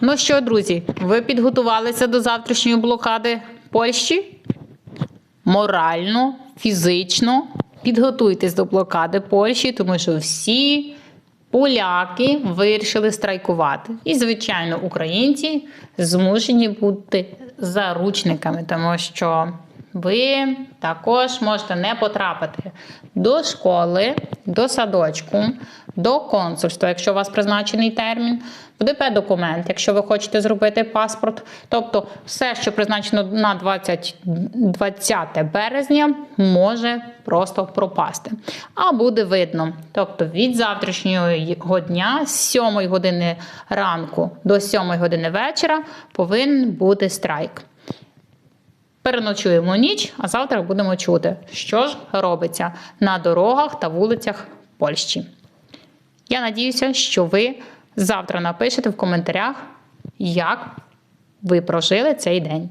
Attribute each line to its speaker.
Speaker 1: Ну що, друзі, ви підготувалися до завтрашньої блокади Польщі? Морально, фізично підготуйтесь до блокади Польщі, тому що всі поляки вирішили страйкувати. І, звичайно, українці змушені бути заручниками, тому що ви також можете не потрапити до школи, до садочку, до консульства, якщо у вас призначений термін, в ДП документ, якщо ви хочете зробити паспорт. Тобто, все, що призначено на 20, 20 березня, може просто пропасти. А буде видно. Тобто від завтрашнього дня з 7 години ранку до 7 години вечора повинен бути страйк. Переночуємо ніч, а завтра будемо чути, що ж робиться на дорогах та вулицях Польщі. Я надіюся, що ви завтра напишете в коментарях, як ви прожили цей день.